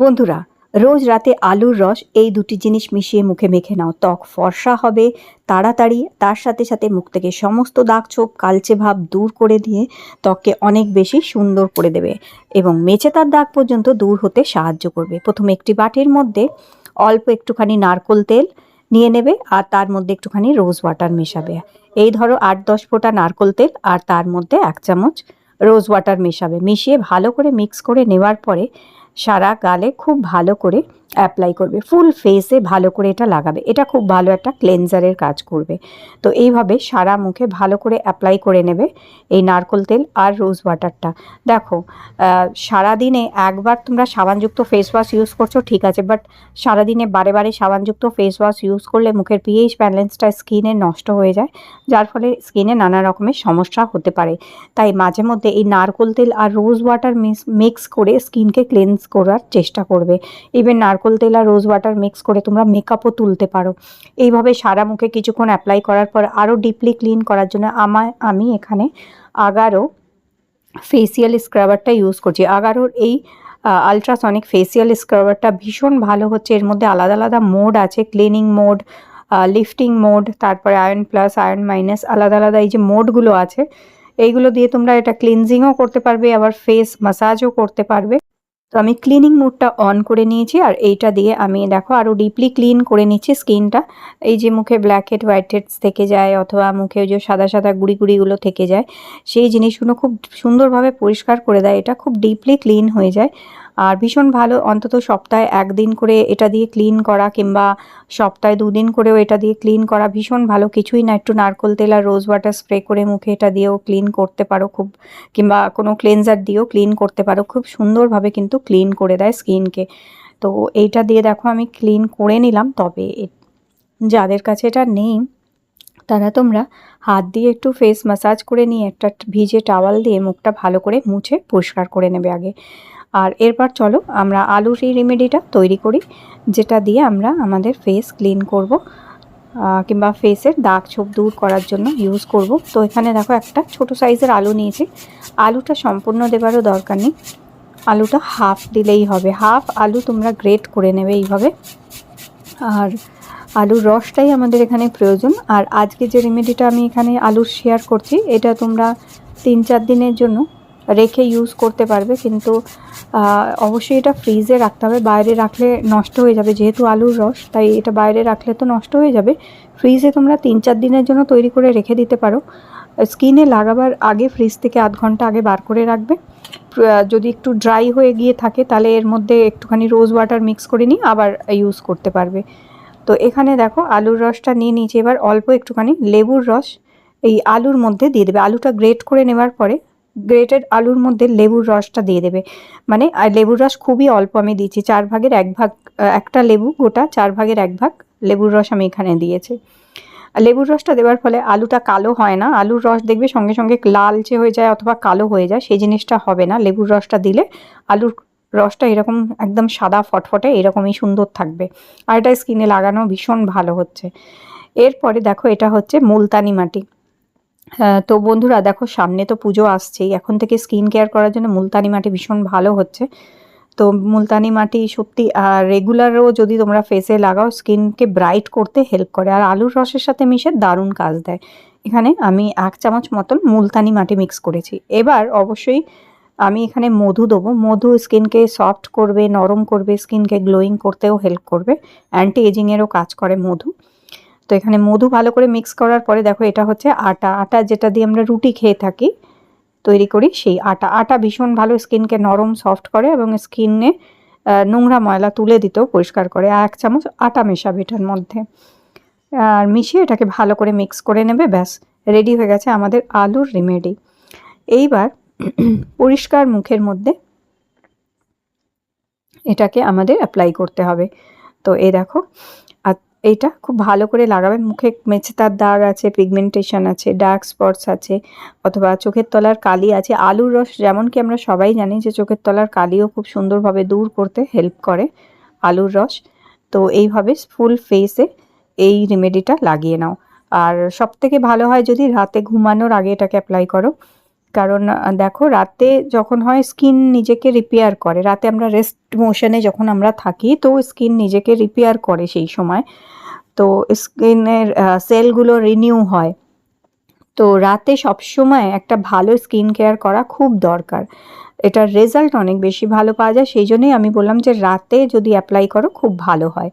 বন্ধুরা, রোজ রাতে আলুর রস এই দুটি জিনিস মিশিয়ে মুখে মেখে নাও। ত্বক ফর্সা হবে, তাড়াতাড়ি, তার সাথে সাথে মুখ থেকে সমস্ত দাগ ছোপ, কালচে ভাব দূর করে দিয়ে ত্বককে অনেক বেশি সুন্দর করে দেবে এবং মেচে তার দাগ পর্যন্ত দূর হতে সাহায্য করবে। প্রথমে একটি বাটির মধ্যে অল্প একটুখানি নারকোল তেল নিয়ে নেবে আর তার মধ্যে একটুখানি রোজ ওয়াটার মেশাবে। এই ধরো আট দশ ফোঁটা নারকোল তেল আর তার মধ্যে এক চামচ রোজ ওয়াটার মেশাবে। মিশিয়ে ভালো করে মিক্স করে নেওয়ার পরে সারা গালে খুব ভালো করে অ্যাপ্লাই করবে ফুল ফেসে ভালো করে এটা লাগাবে। এটা খুব ভালো একটা ক্লেনজারের কাজ করবে। তো এইভাবে সারা মুখে ভালো করে অ্যাপ্লাই করে নেবে এই নারকোল তেল আর রোজ ওয়াটারটা দেখো সারাদিনে একবার তোমরা সাবানযুক্ত ফেস ওয়াশ ইউজ করছ, ঠিক আছে বাট সারাদিনে বারে বারে সাবানযুক্ত ফেস ওয়াশ ইউজ করলে মুখের পিএইচ ব্যালেন্সটা স্কিনে নষ্ট হয়ে যায়, যার ফলে স্কিনে নানা রকমের সমস্যা হতে পারে। তাই মাঝে মধ্যে এই নারকোল তেল আর রোজ ওয়াটার মিক্স করে স্কিনকে ক্লেন্স করার চেষ্টা করবে। ইভেন নারকোল তেল আর রোজ ওয়াটার মিক্স করে তোমরা মেকআপও তুলতে পারো। এইভাবে সারা মুখে কিছুক্ষণ অ্যাপ্লাই করার পর আরও ডিপলি ক্লিন করার জন্য আমায় আমি এখানে আগারও ফেসিয়াল স্ক্রাবারটা ইউজ করছি। আগারোর এই আলট্রাসনিক ফেসিয়াল স্ক্রাবারটা ভীষণ ভালো হচ্ছে। এর মধ্যে আলাদা আলাদা মোড আছে। ক্লিনিং মোড লিফটিং মোড তারপরে আয়রন প্লাস আয়রন মাইনাস আলাদা আলাদা এই যে মোডগুলো আছে। এইগুলো দিয়ে তোমরা এটা ক্লিনজিংও করতে পারবে, আবার ফেস মাসাজও করতে পারবে। তো আমি ক্লিনিং মুডটা অন করে নিয়েছি আর এইটা দিয়ে আমি দেখো আরও ডিপলি ক্লিন করে নিচ্ছি স্কিনটা এই যে মুখে ব্ল্যাক হেড হোয়াইট হেডস থেকে যায় অথবা মুখে ওই যে সাদা সাদা গুড়ি গুড়িগুলো থেকে যায়, সেই জিনিসগুলো খুব সুন্দরভাবে পরিষ্কার করে দেয়। এটা খুব ডিপলি ক্লিন হয়ে যায়। আর ভীষণ ভালো, অন্তত সপ্তাহে একদিন করে এটা দিয়ে ক্লিন করা কিংবা সপ্তাহে দুদিন করেও এটা দিয়ে ক্লিন করা ভীষণ ভালো। কিছুই না, একটু নারকোল তেল আর রোজ ওয়াটার স্প্রে করে মুখে এটা দিয়েও ক্লিন করতে পারো খুব, কিংবা কোনো ক্লেনজার দিয়েও ক্লিন করতে পারো। খুব সুন্দরভাবে কিন্তু ক্লিন করে দেয় স্কিনকে তো এইটা দিয়ে দেখো আমি ক্লিন করে নিলাম, তবে যাদের কাছে এটা নেই, তারা তোমরা হাত দিয়ে একটু ফেস ম্যাসাজ করে নিয়ে একটা ভিজে টাওয়াল দিয়ে মুখটা ভালো করে মুছে পরিষ্কার করে নেবে আগে। আর এরপর চলো আমরা আলুর এই রেমেডিটা তৈরি করি, যেটা দিয়ে আমরা আমাদের ফেস ক্লিন করব কিংবা ফেসের দাগ ছোপ দূর করার জন্য ইউজ করব। তো এখানে দেখো একটা ছোট সাইজের আলু নিয়েছি। আলুটা সম্পূর্ণ দেবারও দরকার নেই। আলুটা হাফ দিলেই হবে। হাফ আলু তোমরা গ্রেট করে নেবে এইভাবে। আর আলুর রসটাই আমাদের এখানে প্রয়োজন। আর আজকে যে রেমেডিটা আমি এখানে আলুর শেয়ার করছি, এটা তোমরা তিন চার দিনের জন্য রেখে ইউজ করতে পারবে, কিন্তু অবশ্যই এটা ফ্রিজে রাখতে হবে। বাইরে রাখলে নষ্ট হয়ে যাবে, যেহেতু আলুর রস, তাই এটা বাইরে রাখলে তো নষ্ট হয়ে যাবে। ফ্রিজে তোমরা তিন চার দিনের জন্য তৈরি করে রেখে দিতে পারো। স্কিনে লাগাবার আগে ফ্রিজ থেকে আধ ঘণ্টা আগে বার করে রাখবে। যদি একটু ড্রাই হয়ে গিয়ে থাকে, তাহলে এর মধ্যে একটুখানি রোজ ওয়াটার মিক্স করে নিয়ে আবার ইউজ করতে পারবে। তো এখানে দেখো, আলুর রসটা নিয়ে নিয়েছি। এবার অল্প একটুখানি লেবুর রস এই আলুর মধ্যে দিয়ে দেবে। আলুটা গ্রেট করে নেওয়ার পরে গ্রেটেড আলুর মধ্যে লেবুর রসটা দিয়ে দেবে। মানে লেবুর রস খুবই অল্প আমি দিয়েছি, চার ভাগের এক ভাগ একটা লেবু, গোটা চার ভাগের এক ভাগ লেবুর রস আমি এখানে দিয়েছি। লেবুর রসটা দেওয়ার ফলে আলুটা কালো হয় না, আলুর রস দেখবে সঙ্গে সঙ্গে লালচে হয়ে যায় অথবা কালো হয়ে যায়, সেই জিনিসটা হবে না। লেবুর রসটা দিলে আলুর রসটা এরকম একদম সাদা ফটফটে এরকমই সুন্দর থাকবে। আর এটা স্কিনে লাগানো ভীষণ ভালো হচ্ছে। এরপরে দেখো এটা হচ্ছে মুলতানি মাটি। তো বন্ধুরা দেখো সামনে তো পুজো আসছেই। এখন থেকে স্কিন কেয়ার করার জন্য মুলতানি মাটি ভীষণ ভালো হচ্ছে। তো মুলতানি মাটি সত্যি রেগুলারও যদি তোমরা ফেসে লাগাও স্কিনকে ব্রাইট করতে হেল্প করে। আর আলুর রসের সাথে মিশে দারুণ কাজ দেয়। এখানে আমি এক চামচ মতন মুলতানি মাটি মিক্স করেছি। এবার অবশ্যই আমি এখানে মধু দেবো। মধু স্কিনকে সফট করবে, নরম করবে স্কিনকে গ্লোয়িং করতেও হেল্প করবে। অ্যান্টি এজিংয়েরও কাজ করে মধু। তো এখানে মধু ভালো করে মিক্স করার পরে দেখো এটা হচ্ছে আটা। আটা যেটা দিয়ে আমরা রুটি খেয়ে থাকি, তৈরি করি সেই আটা। আটা ভীষণ ভালো স্কিনকে নরম সফট করে এবং স্কিনে নোংরা ময়লা তুলে দিতেও পরিষ্কার করে। এক চামচ আটা মেশাবে এটার মধ্যে। আর মিশিয়ে এটাকে ভালো করে মিক্স করে নেবে, ব্যাস রেডি হয়ে গেছে আমাদের আলুর রেমেডি এইবার পরিষ্কার মুখের মধ্যে এটাকে আমাদের অ্যাপ্লাই করতে হবে। তো এই দেখো এইটা খুব ভালো করে লাগাবেন মুখে মেছেতার দাগ আছে পিগমেন্টেশন আছে ডার্ক স্পটস আছে, অথবা চোখের তলার কালি আছে। আলুর রস যেমন কি আমরা সবাই জানি যে চোখের তলার কালিও খুব সুন্দরভাবে দূর করতে হেল্প করে আলুর রস। তো এইভাবে ফুল ফেসে এই রেমেডিটা লাগিয়ে নাও। আর সব থেকে ভালো হয় যদি রাতে ঘুমানোর আগে এটাকে অ্যাপ্লাই করো। কারণ দেখো রাতে যখন হয় স্কিন নিজেকে রিপেয়ার করে। রাতে আমরা রেস্ট মোশনে যখন আমরা থাকি, তো স্কিন নিজেকে রিপেয়ার করে সেই সময়। তো স্কিনের সেলগুলো রিনিউ হয়। তো রাতে সবসময় একটা ভালো স্কিন কেয়ার করা খুব দরকার। এটার রেজাল্ট অনেক বেশি ভালো পাওয়া যায়। সেই জন্যই আমি বললাম যে রাতে যদি অ্যাপ্লাই করো, খুব ভালো হয়।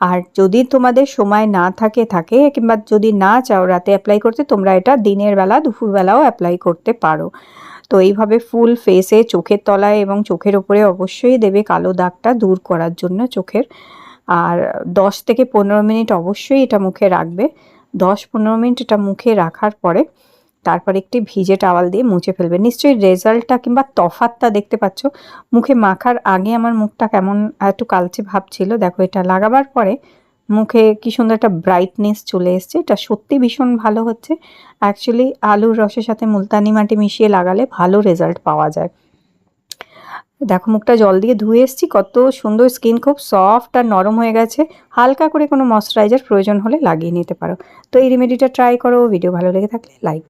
আর যদি তোমাদের সময় না থাকে থাকে, কিংবা যদি না চাও রাতে অ্যাপ্লাই করতে, তোমরা এটা দিনের বেলা দুপুরবেলাও অ্যাপ্লাই করতে পারো। তো এইভাবে ফুল ফেসে চোখের তলায় এবং চোখের ওপরে অবশ্যই দেবে কালো দাগটা দূর করার জন্য চোখের। আর দশ থেকে পনেরো মিনিট অবশ্যই এটা মুখে রাখবে। দশ পনেরো মিনিট এটা মুখে রাখার পরে তারপর একটি ভিজে টাওয়াল দিয়ে মুছে ফেলবে। নিশ্চয়ই রেজাল্টটা কিংবা তফাতটা দেখতে পাচ্ছ। মুখে মাখার আগে আমার মুখটা কেমন একটু কালচে ভাব ছিল। দেখো, এটা লাগাবার পরে মুখে কি সুন্দর একটা ব্রাইটনেস চলে এসছে। এটা সত্যি ভীষণ ভালো হচ্ছে। অ্যাকচুয়ালি আলুর রসের সাথে মুলতানি মাটি মিশিয়ে লাগালে ভালো রেজাল্ট পাওয়া যায়। দেখো, মুখটা জল দিয়ে ধুয়ে এসেছি। কত সুন্দর স্কিন খুব সফট আর নরম হয়ে গেছে। হালকা করে কোনো ময়শ্চারাইজার প্রয়োজন হলে লাগিয়ে নিতে পারো। তো এই রেমেডিটা ট্রাই করো। ভিডিও ভালো লেগে থাকলে লাইক